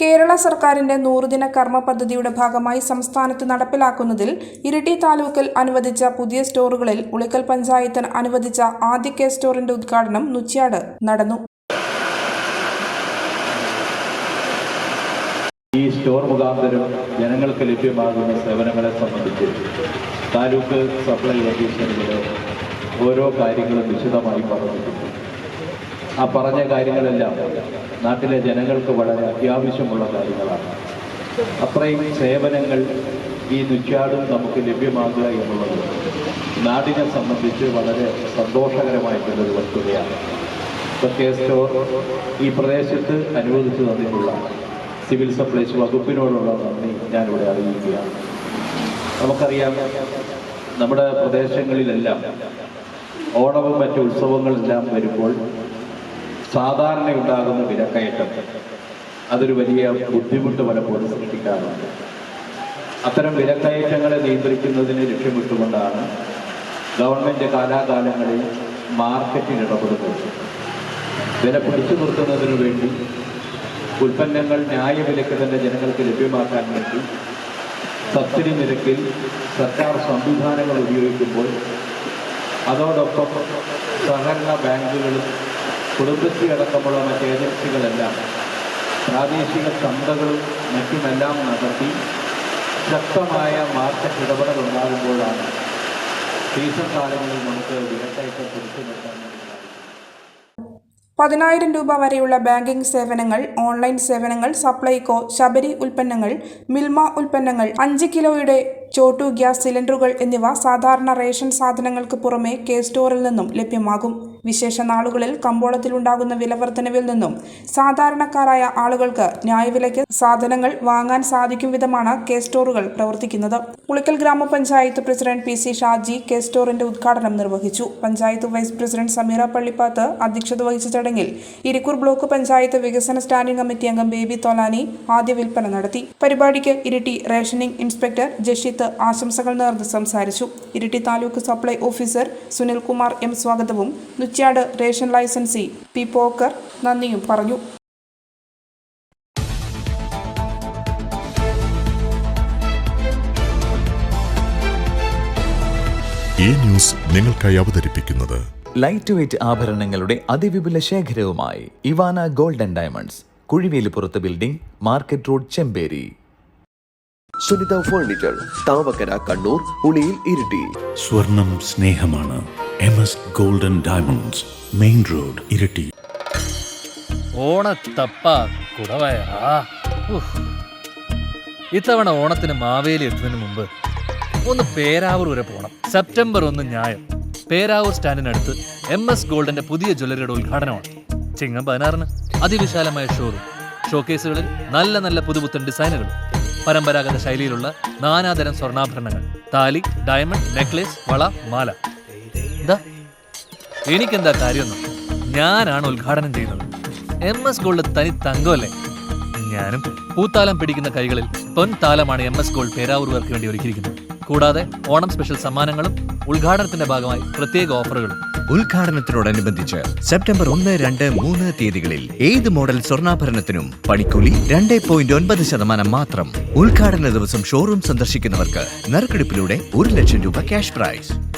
കേരള സർക്കാരിന്റെ നൂറുദിന കർമ്മ പദ്ധതിയുടെ ഭാഗമായി സംസ്ഥാനത്ത് നടപ്പിലാക്കുന്നതിൽ ഇരിട്ടി താലൂക്കിൽ അനുവദിച്ച പുതിയ സ്റ്റോറുകളിൽ ഉളിക്കൽ പഞ്ചായത്തിന് അനുവദിച്ച ആദ്യ കെ സ്റ്റോറിന്റെ ഉദ്ഘാടനം നുച്ചിയാട് നടന്നു. ഈ സ്റ്റോർ മുഖാന്തരം ജനങ്ങൾക്ക് ലഭ്യമാകുന്ന സേവനങ്ങളെ സംബന്ധിച്ച് താലൂക്ക് സപ്ലൈ ഓഫീസറുകൾ ഓരോ കാര്യങ്ങളും വിശദമായി പറഞ്ഞിട്ടുണ്ട്. ആ പറഞ്ഞ കാര്യങ്ങളെല്ലാം നാട്ടിലെ ജനങ്ങൾക്ക് വളരെ അത്യാവശ്യമുള്ള കാര്യങ്ങളാണ്. അത്രയും സേവനങ്ങൾ ഈ നുച്ചാടും നമുക്ക് ലഭ്യമാകുക എന്നുള്ളത് നാടിനെ സംബന്ധിച്ച് വളരെ സന്തോഷകരമായിട്ടുള്ളൊരു വസ്തുതയാണ്. പ്രത്യേക സ്റ്റോർ ഈ പ്രദേശത്ത് അനുവദിച്ചു തന്നിട്ടുള്ള സിവിൽ സപ്ലൈസ് വകുപ്പിനോടുള്ള നന്ദി ഞാനിവിടെ അറിയിക്കുകയാണ്. നമുക്കറിയാം നമ്മുടെ പ്രദേശങ്ങളിലെല്ലാം ഓണവും മറ്റു ഉത്സവങ്ങളെല്ലാം വരുമ്പോൾ സാധാരണ ഉണ്ടാകുന്ന വിലക്കയറ്റം അതൊരു വലിയ ബുദ്ധിമുട്ട് പലപ്പോഴും സൃഷ്ടിക്കാറുണ്ട്. അത്തരം വിലക്കയറ്റങ്ങളെ നിയന്ത്രിക്കുന്നതിന് ലക്ഷ്യമിട്ടുകൊണ്ടാണ് ഗവൺമെന്റ് കാലാകാലങ്ങളിൽ മാർക്കറ്റിൽ ഇടപെടുന്നത്. വില പിടിച്ചു നിർത്തുന്നതിനു വേണ്ടി ഉൽപ്പന്നങ്ങൾ ന്യായവിലയ്ക്ക് തന്നെ ജനങ്ങൾക്ക് ലഭ്യമാക്കാൻ വേണ്ടി സബ്സിഡി നിരക്കിൽ സർക്കാർ സംവിധാനങ്ങൾ ഉപയോഗിക്കുമ്പോൾ അതോടൊപ്പം സഹകരണ ബാങ്കുകളും കുടുംബശ്രീ അടക്കമുള്ള മറ്റ് ഏജൻസികളെല്ലാം പ്രാദേശിക ചന്തകളും മറ്റുമെല്ലാം നടത്തി ശക്തമായ മാർക്കറ്റ് ഇടപെടൽ ഉണ്ടാകുമ്പോഴാണ് സീസൺ കാലങ്ങളിൽ നമുക്ക് വിലക്കയറ്റം പിടിച്ചു നിർത്താൻ പതിനായിരം രൂപ വരെയുള്ള ബാങ്കിംഗ് സേവനങ്ങൾ ഓൺലൈൻ സേവനങ്ങൾ സപ്ലൈകോ ശബരി ഉൽപ്പന്നങ്ങൾ മിൽമ ഉൽപ്പന്നങ്ങൾ അഞ്ച് കിലോയുടെ ചോട്ടു ഗ്യാസ് സിലിണ്ടറുകൾ എന്നിവ സാധാരണ റേഷൻ സാധനങ്ങൾക്ക് പുറമെ കെ സ്റ്റോറിൽ നിന്നും ലഭ്യമാകും. വിശേഷ നാളുകളിൽ കമ്പോളത്തിലുണ്ടാകുന്ന വിലവർദ്ധനവിൽ നിന്നും സാധാരണക്കാരായ ആളുകൾക്ക് ന്യായവിലയ്ക്ക് സാധനങ്ങൾ വാങ്ങാൻ സാധിക്കും വിധമാണ് കെ സ്റ്റോറുകൾ പ്രവർത്തിക്കുന്നത്. പുളിക്കൽ ഗ്രാമപഞ്ചായത്ത് president P C Shaji K സ്റ്റോറിന്റെ ഉദ്ഘാടനം നിർവഹിച്ചു. പഞ്ചായത്ത് വൈസ് പ്രസിഡന്റ് സമീറ പള്ളിപ്പാത്ത് അധ്യക്ഷത വഹിച്ച ചടങ്ങിൽ ഇരിക്കൂർ ബ്ലോക്ക് പഞ്ചായത്ത് വികസന സ്റ്റാൻഡിംഗ് കമ്മിറ്റി അംഗം ബേബി തോലാനി ആദ്യ വിൽപ്പന നടത്തി. പരിപാടിക്ക് ഇരിട്ടി റേഷനിംഗ് ഇൻസ്പെക്ടർ ജഷിത്ത് ആശംസകൾ നേർന്ന് സംസാരിച്ചു. Iritty taluk supply officer Sunilkumar M സ്വാഗതവും Nuchiyad ration licensee. P Pokker നന്ദിയും പറഞ്ഞു. ഈ ന്യൂസ് നിങ്ങൾക്കായി അവതരിപ്പിക്കുന്നത് ലൈറ്റ് വെയ്റ്റ് ആഭരണങ്ങളുടെ അതിവിപുല ശേഖരവുമായി Ivana golden diamonds Kuzhivelippurath building market road Chemperi. Sunitha furniture Thavakkara Kannur Uliyil Iritty. സ്വർണം സ്നേഹമാണ്. M S golden diamonds main road Iritty ഓണത്തപ്പ കുടവയറാ. ഇത്തവണ ഓണത്തിന് മാവേലി എത്തുന്നതിന് മുമ്പ് ഒന്ന് പേരാവൂർ വരെ പോകണം സെപ്റ്റംബർ ഒന്ന് ഞായർ പേരാവൂർ സ്റ്റാൻഡിനടുത്ത് എം എസ് ഗോൾഡിന്റെ പുതിയ ജ്വല്ലറിയുടെ ഉദ്ഘാടനമാണ്. ചിങ്ങം പതിനാറിന് അതിവിശാലമായ ഷോറൂം ഷോക്കേസുകളിൽ നല്ല നല്ല പുതുപുത്തൻ ഡിസൈനുകൾ പരമ്പരാഗത ശൈലിയിലുള്ള നാനാതരം സ്വർണാഭരണങ്ങൾ. താലി ഡയമണ്ട് നെക്ലേസ് വള മാല. എനിക്കെന്താ കാര്യമൊന്നും? ഞാനാണ് ഉദ്ഘാടനം ചെയ്യുന്നത്. എം എസ് ഗോൾഡ് തനി തങ്കമല്ലേ? ഞാനും പൂത്താലം പിടിക്കുന്ന കൈകളിൽ പൊൻതാലമാണ് എം എസ് ഗോൾഡ് പേരാവൂർവർക്ക് വേണ്ടി ഒരുക്കിയിരിക്കുന്നത്. കൂടാതെ ഓണം സ്പെഷ്യൽ സമ്മാനങ്ങളും ഉദ്ഘാടനത്തിന്റെ ഭാഗമായി പ്രത്യേക ഓഫറുകളും. ഉദ്ഘാടനത്തിനോടനുബന്ധിച്ച് സെപ്റ്റംബർ ഒന്ന് രണ്ട് മൂന്ന് തീയതികളിൽ ഏത് മോഡൽ സ്വർണാഭരണത്തിനും പണിക്കൂലി രണ്ട് പോയിന്റ് ഒൻപത് ശതമാനം മാത്രം. ഉദ്ഘാടന ദിവസം ഷോറൂം സന്ദർശിക്കുന്നവർക്ക് നറുക്കെടുപ്പിലൂടെ ഒരു ലക്ഷം രൂപ ക്യാഷ് പ്രൈസ്.